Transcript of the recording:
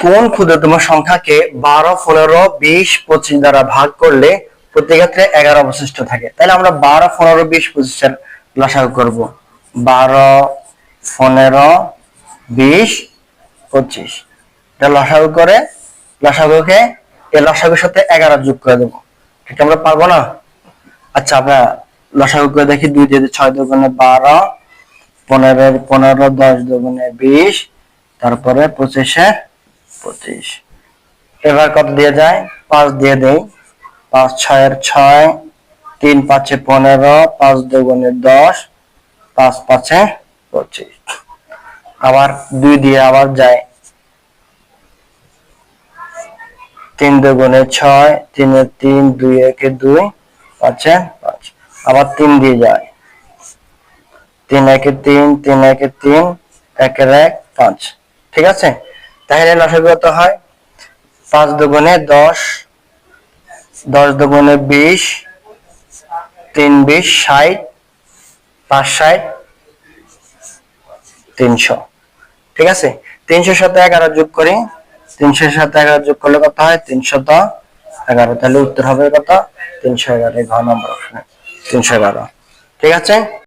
কোন ক্ষুদ্রতম সংখ্যাকে বারো, পনেরো, বিশ, পঁচিশ দ্বারা ভাগ করলে প্রতি ক্ষেত্রে এগারো অবশিষ্ট থাকে। তাহলে আমরা বারো, পনেরো, বিশ পঁচিশের লসাগু করব। বারো, পনেরো, বিশ, পঁচিশ। এটা লসাগু করে লসাগুকে এই লসাগুর সাথে এগারো যোগ করে দেবো। এটা আমরা পারব না? আচ্ছা আমরা লসাগু করে দেখি দুই দিয়ে ছয় দুগুণে বারো, পনেরো পনেরো, দশ দুগুণে বিশ, তারপরে পঁচিশে পঁচিশ। এবার কত দিয়ে যায়? পাঁচ দিয়ে দেই। পাঁচ ছয়ের ছয়, তিন পাঁচে পনেরো, পাঁচ দুগুণে দশ, পাঁচ পাঁচে পঁচিশ। আবার দুই দিয়ে আবার যায়। তিন দুগুণে ছয় তিনে তিন, দুই একে দুই, পাঁচে পাঁচ। আবার তিন দিয়ে যায়। তিন একে তিন তিন একে তিন, একের এক, পাঁচ। ঠিক আছে? তাহলে লসাগু হয়? পাঁচ দুগুণে দশ দশ দুগুণে বিশ, তিন বিশ ষাট, পাঁচ ষাট, তিনশো। ঠিক আছে? তিনশোর সাথে এগারো যোগ করি, তিনশোর সাথে এগারো যোগ করলে কত হয়? তিনশো তিনশত এগারো, তাহলে উত্তর হবে কত? তিনশো এগারো ঘ নম্বর তিনশো এগারো। ঠিক আছে?